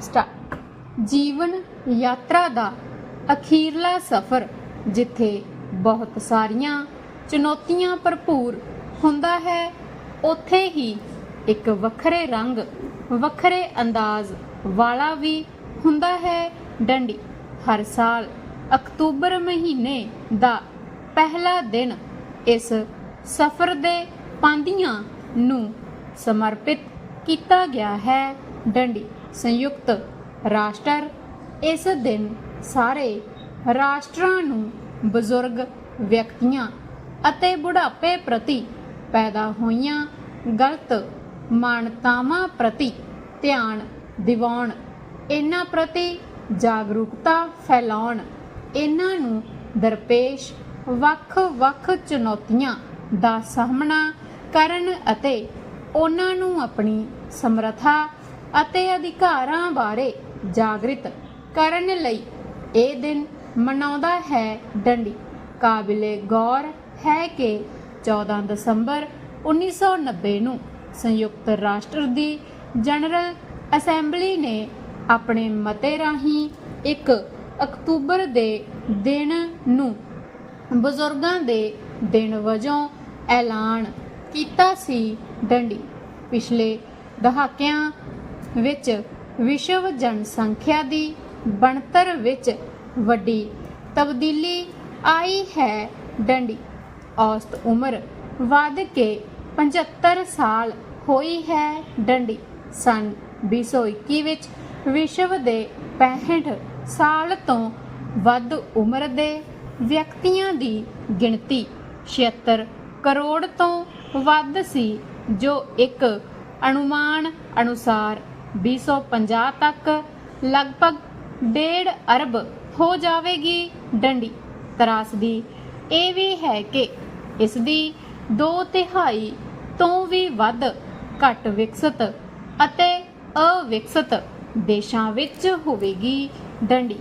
Start ਜੀਵਨ ਯਾਤਰਾ ਦਾ ਅਖੀਰਲਾ ਸਫ਼ਰ, ਜਿੱਥੇ ਬਹੁਤ ਸਾਰੀਆਂ ਚੁਣੌਤੀਆਂ ਭਰਪੂਰ ਹੁੰਦਾ ਹੈ, ਉੱਥੇ ਹੀ ਇੱਕ ਵੱਖਰੇ ਰੰਗ, ਵੱਖਰੇ ਅੰਦਾਜ਼ ਵਾਲਾ ਵੀ ਹੁੰਦਾ ਹੈ। ਡੰਡੀ, ਹਰ ਸਾਲ ਅਕਤੂਬਰ ਮਹੀਨੇ ਦਾ ਪਹਿਲਾ ਦਿਨ ਇਸ ਸਫ਼ਰ ਦੇ ਪਾਂਦੀਆਂ ਨੂੰ ਸਮਰਪਿਤ ਕੀਤਾ ਗਿਆ ਹੈ। ਡੰਡੀ, ਸੰਯੁਕਤ ਰਾਸ਼ਟਰ, ਇਸ ਦਿਨ ਸਾਰੇ ਰਾਸ਼ਟਰਾਂ ਨੂੰ ਬਜ਼ੁਰਗ ਵਿਅਕਤੀਆਂ ਅਤੇ ਬੁਢਾਪੇ ਪ੍ਰਤੀ ਪੈਦਾ ਹੋਈਆਂ ਗਲਤ ਮਾਨਤਾਵਾਂ ਪ੍ਰਤੀ ਧਿਆਨ ਦਿਵਾਉਣ, ਇਹਨਾਂ ਪ੍ਰਤੀ ਜਾਗਰੂਕਤਾ ਫੈਲਾਉਣ, ਇਹਨਾਂ ਨੂੰ ਦਰਪੇਸ਼ ਵੱਖ-ਵੱਖ ਚੁਣੌਤੀਆਂ ਦਾ ਸਾਹਮਣਾ ਕਰਨ ਅਤੇ ਉਹਨਾਂ ਨੂੰ ਆਪਣੀ ਸਮਰੱਥਾ ਅਤੇ ਅਧਿਕਾਰਾਂ ਬਾਰੇ ਜਾਗਰਿਤ ਕਰਨ ਲਈ ਇਹ ਦਿਨ ਮਨਾਉਂਦਾ ਹੈ ਡੰਡੀ। ਕਾਬਿਲੇ ਗੌਰ ਹੈ ਕਿ 14 ਦਸੰਬਰ 1990 ਨੂੰ ਸੰਯੁਕਤ ਰਾਸ਼ਟਰ ਦੀ ਜਨਰਲ ਅਸੈਂਬਲੀ ਨੇ ਆਪਣੇ ਮਤੇ ਰਾਹੀਂ 1 ਅਕਤੂਬਰ ਦੇ ਦਿਨ ਨੂੰ ਬਜ਼ੁਰਗਾਂ ਦੇ ਦਿਨ ਵਜੋਂ ਐਲਾਨ ਕੀਤਾ ਸੀ ਡੰਡੀ। ਪਿਛਲੇ ਦਹਾਕਿਆਂ ਵਿੱਚ ਵਿਸ਼ਵ ਜਨਸੰਖਿਆ ਦੀ ਬਣਤਰ ਵਿੱਚ ਵੱਡੀ ਤਬਦੀਲੀ ਆਈ ਹੈ। ਡੰਡੀ, ਔਸਤ ਉਮਰ ਵੱਧ ਕੇ 75 ਸਾਲ ਹੋਈ ਹੈ। ਡੰਡੀ, ਸਨ 2021 ਵਿੱਚ ਵਿਸ਼ਵ ਦੇ 65 ਸਾਲ ਤੋਂ ਵੱਧ ਉਮਰ ਦੇ ਵਿਅਕਤੀਆਂ ਦੀ ਗਿਣਤੀ 76 ਕਰੋੜ ਤੋਂ ਵੱਧ ਸੀ, ਜੋ ਇੱਕ ਅਨੁਮਾਨ ਅਨੁਸਾਰ 2050 ਤੱਕ ਲਗਭਗ 1.5 ਅਰਬ ਹੋ ਜਾਵੇਗੀ ਡੰਡੀ। ਤਰਾਸਦੀ ਇਹ ਵੀ ਹੈ ਕਿ ਇਸ ਦੀ 2 ਤਿਹਾਈ ਤੋਂ ਵੀ ਵੱਧ ਘੱਟ ਵਿਕਸਿਤ ਅਤੇ ਅਵਿਕਸਿਤ ਦੇਸ਼ਾਂ ਵਿੱਚ ਹੋਵੇਗੀ ਡੰਡੀ।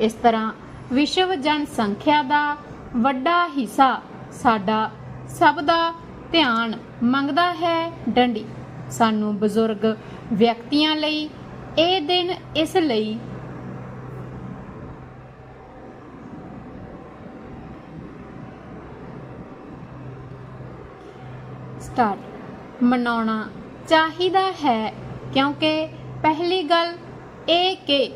ਇਸ ਤਰ੍ਹਾਂ ਵਿਸ਼ਵ ਜਨਸੰਖਿਆ ਦਾ ਵੱਡਾ ਹਿੱਸਾ ਸਾਡਾ ਸਭ ਦਾ ਧਿਆਨ ਮੰਗਦਾ ਹੈ ਡੰਡੀ। ਸਾਨੂੰ ਬਜ਼ੁਰਗ ਵਿਅਕਤੀਆਂ ਲਈ ਇਹ ਦਿਨ ਇਸ ਲਈ ਸਟਾਰਟ ਮਨਾਉਣਾ ਚਾਹੀਦਾ ਹੈ, ਕਿਉਂਕਿ ਪਹਿਲੀ ਗੱਲ ਇਹ ਕਿ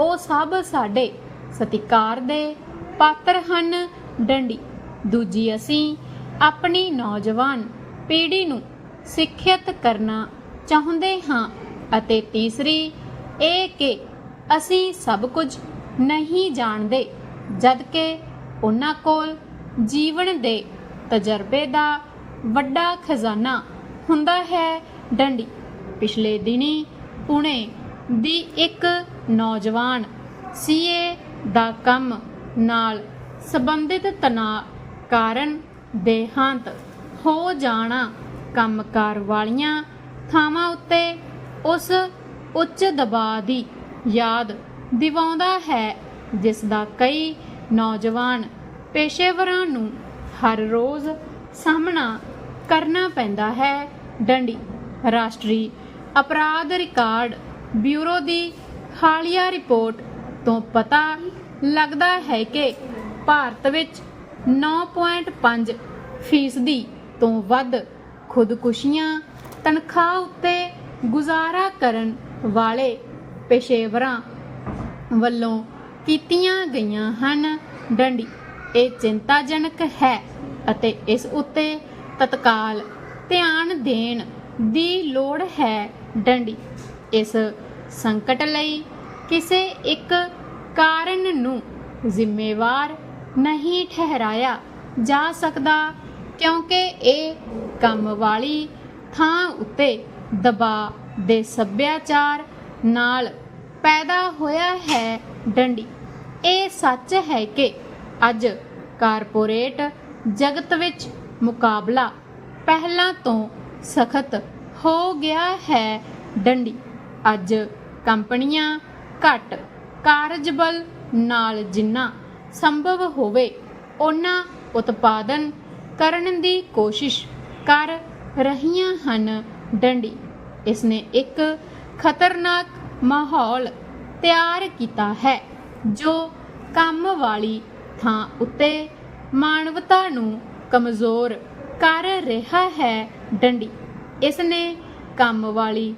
ਉਹ ਸਭ ਸਾਡੇ ਸਤਿਕਾਰ ਦੇ ਪਾਤਰ ਹਨ। ਡੰਡੀ, ਦੂਜੀ ਅਸੀਂ ਆਪਣੀ ਨੌਜਵਾਨ ਪੀੜ੍ਹੀ ਨੂੰ ਸਿੱਖਿਅਤ ਕਰਨਾ ਚਾਹੁੰਦੇ ਹਾਂ। ਅਤੇ ਤੀਸਰੀ, ਇਹ ਕਿ ਅਸੀਂ ਸਭ ਕੁਝ ਨਹੀਂ ਜਾਣਦੇ, ਜਦਕਿ ਉਹਨਾਂ ਕੋਲ ਜੀਵਨ ਦੇ ਤਜਰਬੇ ਦਾ ਵੱਡਾ ਖਜ਼ਾਨਾ ਹੁੰਦਾ ਹੈ। ਡੰਡੀ, ਪਿਛਲੇ ਦਿਨੀ ਪੁਣੇ ਦੀ ਇੱਕ ਨੌਜਵਾਨ ਸੀਏ ਦਾ ਕੰਮ ਨਾਲ ਸੰਬੰਧਿਤ ਤਣਾਅ ਕਾਰਨ ਦੇਹਾਂਤ ਹੋ ਜਾਣਾ ਕੰਮਕਾਰ ਵਾਲੀਆਂ ਥਾਵਾਂ ਉੱਤੇ ਉਸ ਉੱਚ ਦਬਾਅ ਦੀ ਯਾਦ ਦਿਵਾਉਂਦਾ ਹੈ, ਜਿਸ ਦਾ ਕਈ ਨੌਜਵਾਨ ਪੇਸ਼ੇਵਰਾਂ ਨੂੰ ਹਰ ਰੋਜ਼ ਸਾਹਮਣਾ ਕਰਨਾ ਪੈਂਦਾ ਹੈ। ਡੰਡੀ, ਰਾਸ਼ਟਰੀ ਅਪਰਾਧ ਰਿਕਾਰਡ ਬਿਊਰੋ ਦੀ ਹਾਲੀਆ ਰਿਪੋਰਟ ਤੋਂ ਪਤਾ ਲੱਗਦਾ ਹੈ ਕਿ ਭਾਰਤ ਵਿੱਚ 9.5 ਫੀਸਦੀ ਤੋਂ ਵੱਧ ਖੁਦਕੁਸ਼ੀਆਂ ਤਨਖਾਹ ਉੱਤੇ ਗੁਜ਼ਾਰਾ ਕਰਨ ਵਾਲੇ ਪੇਸ਼ੇਵਰਾਂ ਵੱਲੋਂ ਕੀਤੀਆਂ ਗਈਆਂ ਹਨ। ਡੰਡੀ, ਇਹ ਚਿੰਤਾਜਨਕ ਹੈ ਅਤੇ ਇਸ ਉੱਤੇ ਤਤਕਾਲ ਧਿਆਨ ਦੇਣ ਦੀ ਲੋੜ ਹੈ। ਡੰਡੀ, ਇਸ ਸੰਕਟ ਲਈ ਕਿਸੇ ਇੱਕ ਕਾਰਨ ਨੂੰ ਜ਼ਿੰਮੇਵਾਰ ਨਹੀਂ ਠਹਿਰਾਇਆ ਜਾ ਸਕਦਾ। ਕਿਉਂਕਿ ਇਹ ਕੰਮ ਵਾਲੀ ਥਾਂ ਉੱਤੇ ਦਬਾਅ ਦੇ ਸੱਭਿਆਚਾਰ ਨਾਲ ਪੈਦਾ ਹੋਇਆ ਹੈ ਡੰਡੀ। ਇਹ ਸੱਚ ਹੈ ਕਿ ਅੱਜ ਕਾਰਪੋਰੇਟ ਜਗਤ ਵਿੱਚ ਮੁਕਾਬਲਾ ਪਹਿਲਾਂ ਤੋਂ ਸਖਤ ਹੋ ਗਿਆ ਹੈ ਡੰਡੀ। ਅੱਜ ਕੰਪਨੀਆਂ ਘੱਟ ਕਾਰਜਬਲ ਨਾਲ ਜਿੰਨਾ ਸੰਭਵ ਹੋਵੇ ਉਹਨਾਂ ਉਤਪਾਦਨ ਕਰਨ ਦੀ ਕੋਸ਼ਿਸ਼ ਕਰ ਰਹੀਆਂ ਹਨ ਡੰਡੀ। ਇਸ ਨੇ ਇੱਕ ਖਤਰਨਾਕ ਮਾਹੌਲ ਤਿਆਰ ਕੀਤਾ ਹੈ, ਜੋ ਕੰਮ ਵਾਲੀ ਥਾਂ ਉੱਤੇ ਮਾਨਵਤਾ ਨੂੰ ਕਮਜ਼ੋਰ ਕਰ ਰਿਹਾ ਹੈ ਡੰਡੀ। ਇਸ ਨੇ ਕੰਮ ਵਾਲੀ